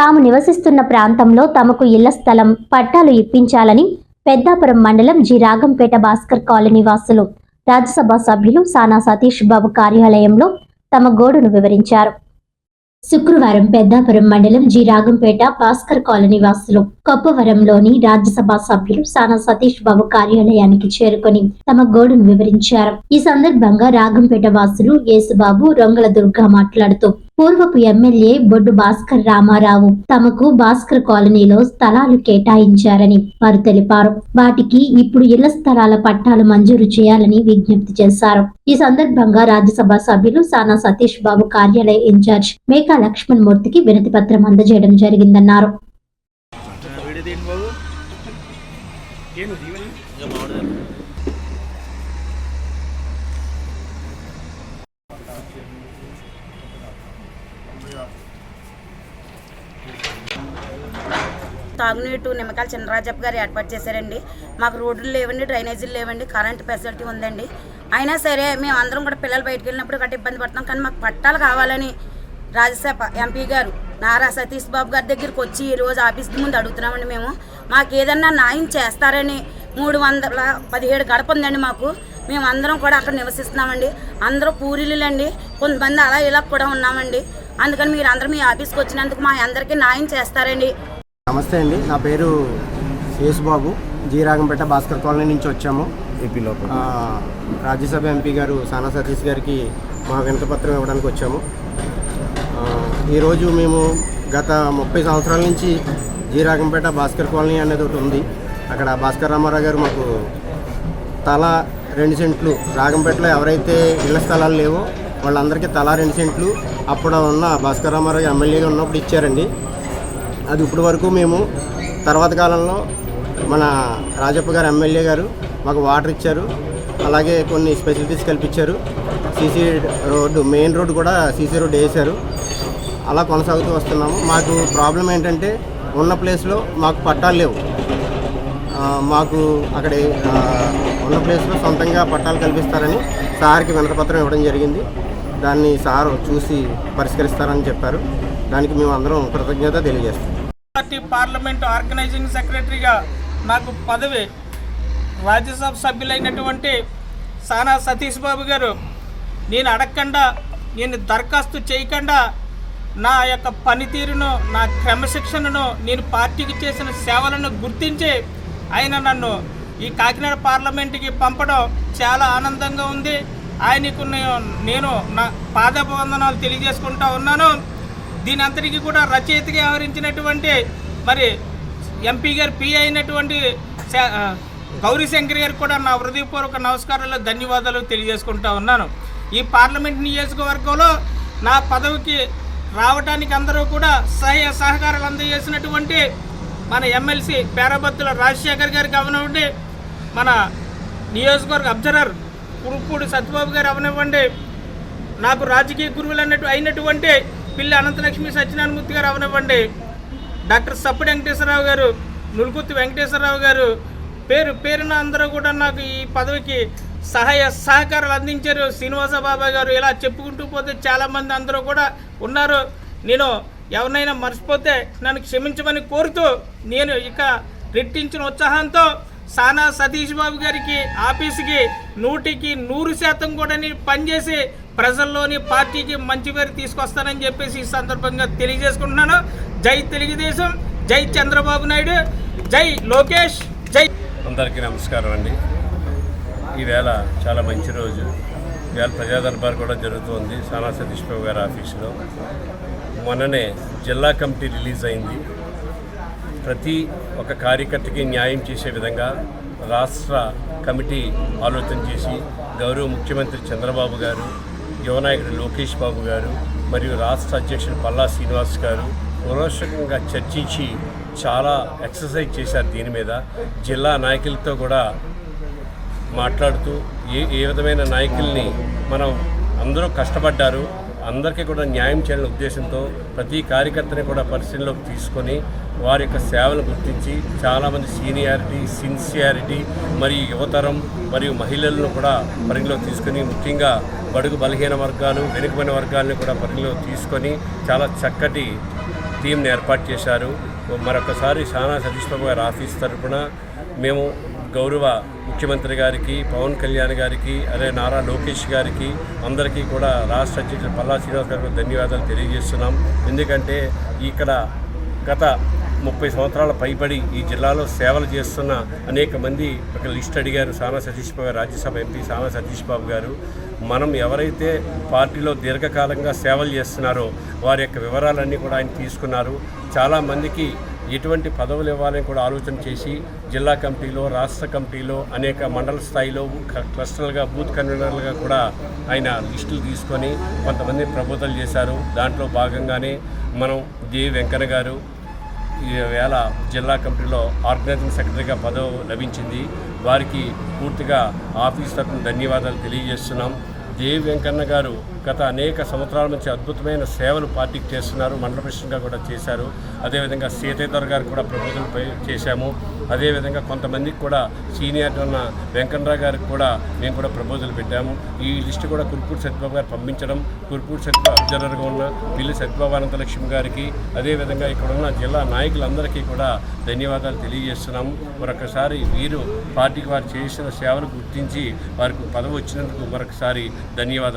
తాము నివసిస్తున్న ప్రాంతంలో తమకు ఇళ్ళ స్థలం పట్టాలు ఇప్పించాలని పెద్దాపురం మండలం జి. రాగంపేట భాస్కర్ కాలనీ వాసులు రాజ్యసభ సభ్యులు సానా సతీష్ బాబు కార్యాలయంలో తమ గోడును వివరించారు. శుక్రవారం పెద్దాపురం మండలం జి. రాగంపేట భాస్కర్ కాలనీ వాసులు కొప్పవరంలోని రాజ్యసభ సభ్యులు సానా సతీష్ బాబు కార్యాలయానికి చేరుకొని తమ గోడును వివరించారు. ఈ సందర్భంగా రాగంపేట వాసులు యేసుబాబు రొంగల దుర్గా మాట్లాడుతూ పూర్వపు ఎమ్మెల్యే బొడ్డు భాస్కర్ రామారావు తమకు భాస్కర్ కాలనీలో స్థలాలు కేటాయించారని వారు తెలిపారు. వాటికి ఇప్పుడు ఇళ్ళ స్థలాల పట్టాలు మంజూరు చేయాలని విజ్ఞప్తి చేశారు. ఈ సందర్భంగా రాజ్యసభ సభ్యులు సానా సతీష్ బాబు కార్యాలయ ఇన్ఛార్జ్ మేకా లక్ష్మణ్ మూర్తికి వినతి పత్రం అందజేయడం జరిగిందన్నారు. తాగునీటు నిమ్మకాయల చిన్నరాజప్ప గారు ఏర్పాటు చేశారండి. మాకు రోడ్లు లేవండి డ్రైనేజీలు లేవండి కరెంట్ ఫెసిలిటీ ఉందండి. అయినా సరే మేము అందరం కూడా పిల్లలు బయటకు వెళ్ళినప్పుడు గట్రా ఇబ్బంది పడతాం. కానీ మాకు పట్టాలు కావాలని రాజ్యసభ ఎంపీ గారు నారా సతీష్ బాబు గారి దగ్గరికి వచ్చి ఈరోజు ఆఫీస్ ముందు అడుగుతున్నామండి మేము. మాకు ఏదన్నా న్యాయం చేస్తారని మూడు వందల పదిహేడు గడప ఉందండి మాకు. మేము అందరం కూడా అక్కడ నివసిస్తున్నామండి. అందరూ పూరీలండి కొంతమంది అలా ఇలా కూడా ఉన్నామండి. అందుకని మీరు అందరూ మీ ఆఫీస్కి వచ్చినందుకు మా అందరికీ న్యాయం చేస్తారండి. నమస్తే అండి. నా పేరు యేసుబాబు. జీ రాగంపేట భాస్కర్ కాలనీ నుంచి వచ్చాము. ఏపీలో రాజ్యసభ ఎంపీ గారు సానా సతీష్ గారికి మా వినతపత్రం ఇవ్వడానికి వచ్చాము. ఈరోజు మేము గత ముప్పై సంవత్సరాల నుంచి జీ రాగంపేట భాస్కర్ కాలనీ అనేది ఒకటి ఉంది. అక్కడ భాస్కర్ రామారావు గారు మాకు తల రెండు సెంట్లు రాగంపేటలో ఎవరైతే ఇళ్ళ స్థలాలు లేవో వాళ్ళందరికీ తలా రెండు సెంట్లు అప్పుడు ఉన్న భాస్కర్ రామారావు ఎమ్మెల్యేగా ఉన్నప్పుడు ఇచ్చారండి. అది ఇప్పటి వరకు మేము తర్వాత కాలంలో మన రాజప్ప గారు ఎమ్మెల్యే గారు మాకు వాటర్ ఇచ్చారు. అలాగే కొన్ని ఫెసిలిటీస్ కల్పించారు. సీసీ రోడ్డు మెయిన్ రోడ్డు కూడా సీసీ రోడ్డు వేశారు. అలా కొనసాగుతూ వస్తున్నాము. మాకు ప్రాబ్లం ఏంటంటే ఉన్న ప్లేస్లో మాకు పట్టాలు లేవు. మాకు అక్కడ ఉన్న ప్లేస్లో సొంతంగా పట్టాలు కల్పిస్తారని సార్కి వినతపత్రం ఇవ్వడం జరిగింది. దాన్ని సార్ చూసి పరిష్కరిస్తారని చెప్పారు. దానికి మేము అందరం కృతజ్ఞత తెలియజేస్తాం పార్టీ పార్లమెంట్ ఆర్గనైజింగ్ సెక్రటరీగా నాకు పదవి రాజ్యసభ సభ్యులైనటువంటి సానా సతీష్ బాబు గారు నేను అడగకుండా నేను దరఖాస్తు చేయకుండా నా యొక్క పనితీరును నా క్రమశిక్షణను నేను పార్టీకి చేసిన సేవలను గుర్తించి ఆయన నన్ను ఈ కాకినాడ పార్లమెంట్కి పంపడం చాలా ఆనందంగా ఉంది. ఆయనకు నేను- నేను నా పాదవందనాలు తెలియజేసుకుంటా ఉన్నాను. దీని అందరికీ కూడా రచయితగా వ్యవహరించినటువంటి మరి ఎంపీ గారు పి అయినటువంటి శా- గౌరీ శంకర్ గారికి కూడా నా హృదయపూర్వక నమస్కారాలు ధన్యవాదాలు తెలియజేసుకుంటా ఉన్నాను. ఈ పార్లమెంట్ నియోజకవర్గంలో నా పదవికి రావడానికి అందరూ కూడా సహాయ సహకారాలు అందజేసినటువంటి మన ఎమ్మెల్సీ పేరబత్తుల రాజశేఖర్ గారికి అవనివ్వండి మన నియోజకవర్గ అబ్జర్వర్ కురుపూడి సత్యబాబు గారు అవనివ్వండి నాకు రాజకీయ గురువులు అన్నట్టు అయినటువంటి పిల్లి అనంతలక్ష్మి సత్యనారాయణమూర్తి గారు అవనివ్వండి. డాక్టర్ సప్పటి వెంకటేశ్వరరావు గారు నులుకుత్తి వెంకటేశ్వరరావు గారు పేరు పేరున అందరూ కూడా నాకు ఈ పదవికి సహాయ సహకారాలు అందించారు. శ్రీనివాస బాబాయ్ గారు ఇలా చెప్పుకుంటూ పోతే చాలామంది అందరూ కూడా ఉన్నారు. నేను ఎవరినైనా మర్చిపోతే నన్ను క్షమించమని కోరుతూ నేను ఇక రెట్టించిన ఉత్సాహంతో సానా సతీష్ బాబు గారికి ఆఫీస్కి నూటికి నూరు శాతం కూడా పనిచేసి ప్రజల్లోని పార్టీకి మంచి పేరు తీసుకొస్తానని చెప్పేసి ఈ సందర్భంగా తెలియజేసుకుంటున్నాను. జై తెలుగుదేశం జై చంద్రబాబు నాయుడు జై లోకేష్ జై అందరికీ నమస్కారం అండి. ఈవేళ చాలా మంచి రోజు. ఇవాళ ప్రజా దర్బార్ కూడా జరుగుతుంది. సానా సతీష్ బాబు గారి ఆఫీసులో. మొన్ననే జిల్లా కమిటీ రిలీజ్ అయింది. ప్రతి ఒక కార్యకర్తకి న్యాయం చేసే విధంగా రాష్ట్ర కమిటీ ఆలోచన చేసి గౌరవ ముఖ్యమంత్రి చంద్రబాబు గారు యువనాయకుడు లోకేష్ బాబు గారు మరియు రాష్ట్ర అధ్యక్షుడు పల్లా శ్రీనివాస్ గారు పురోషకంగా చర్చించి చాలా ఎక్సర్సైజ్ చేశారు దీని మీద. జిల్లా నాయకులతో కూడా మాట్లాడుతూ ఏ ఏ విధమైన నాయకుల్ని మనం అందరూ కష్టపడ్డారు. అందరికీ కూడా న్యాయం చేయాలనే ఉద్దేశంతో ప్రతి కార్యకర్తని కూడా పరిశీలనలోకి తీసుకొని వారి యొక్క సేవలు గుర్తించి చాలామంది సీనియారిటీ సిన్సియారిటీ మరియు యువతరం మరియు మహిళలను కూడా పరిగణలోకి తీసుకొని ముఖ్యంగా బడుగు బలహీన వర్గాలు వెనుకబడిన వర్గాలను కూడా పరిగణలోకి తీసుకొని చాలా చక్కటి టీంని ఏర్పాటు చేశారు. మరొకసారి సానా సతీష్ బాబు గారి ఆఫీస్ తరఫున మేము గౌరవ ముఖ్యమంత్రి గారికి పవన్ కళ్యాణ్ గారికి అదే నారా లోకేష్ గారికి అందరికీ కూడా రాష్ట్ర అధ్యక్షుడు పల్లా శ్రీనివాస్ గారికి ధన్యవాదాలు తెలియజేస్తున్నాం. ఎందుకంటే ఇక్కడ గత ముప్పై సంవత్సరాల పైబడి ఈ జిల్లాలో సేవలు చేస్తున్న అనేక మంది ఒక లిస్ట్ అడిగారు. సానా సతీష్ బాబు రాజ్యసభ ఎంపీ సానా సతీష్ బాబు గారు. మనం ఎవరైతే పార్టీలో దీర్ఘకాలంగా సేవలు చేస్తున్నారో వారి యొక్క వివరాలన్నీ కూడా ఆయన తీసుకున్నారు. చాలామందికి ఎటువంటి పదవులు ఇవ్వాలని కూడా ఆలోచన చేసి జిల్లా కమిటీలో రాష్ట్ర కమిటీలో అనేక మండల స్థాయిలో క్లస్టర్లుగా బూత్ కన్వీనర్లుగా కూడా ఆయన లిస్టులు తీసుకొని కొంతమంది ప్రబోధనలు చేశారు. దాంట్లో భాగంగానే మనం జే వెంకన్న గారు ఈవేళ వేళ జిల్లా కమిటీలో ఆర్గనైజింగ్ సెక్రటరీగా పదవి లభించింది. వారికి పూర్తిగా ఆఫీస్ తరఫున ధన్యవాదాలు తెలియజేస్తున్నాం. దేవి వెంకన్న గారు గత అనేక సంవత్సరాల నుంచి అద్భుతమైన సేవలు పార్టీకి చేస్తున్నారు. మండల ప్రెసిడెంట్గా కూడా చేశారు. అదేవిధంగా సీతేదర్ గారు కూడా ప్రపోజల్ చేశాము. అదేవిధంగా కొంతమందికి కూడా సీనియర్ ఉన్న వెంకన్నరావు గారికి కూడా మేము కూడా ప్రపోజల్ పెట్టాము. ఈ లిస్టు కూడా కురుపూడి సత్యబాబు గారు పంపించడం కురుపూడి సత్యబాబు అబ్జర్వర్గా ఉన్న పిల్లి సత్యబాబు అనంతలక్ష్మి గారికి అదేవిధంగా ఇక్కడ ఉన్న జిల్లా నాయకులందరికీ కూడా ధన్యవాదాలు తెలియజేస్తున్నాము. మరొకసారి వీరు పార్టీకి వారు చేసిన సేవలు గుర్తించి వారికి పదవి వచ్చినందుకు మరొకసారి ధన్యవాదాలు.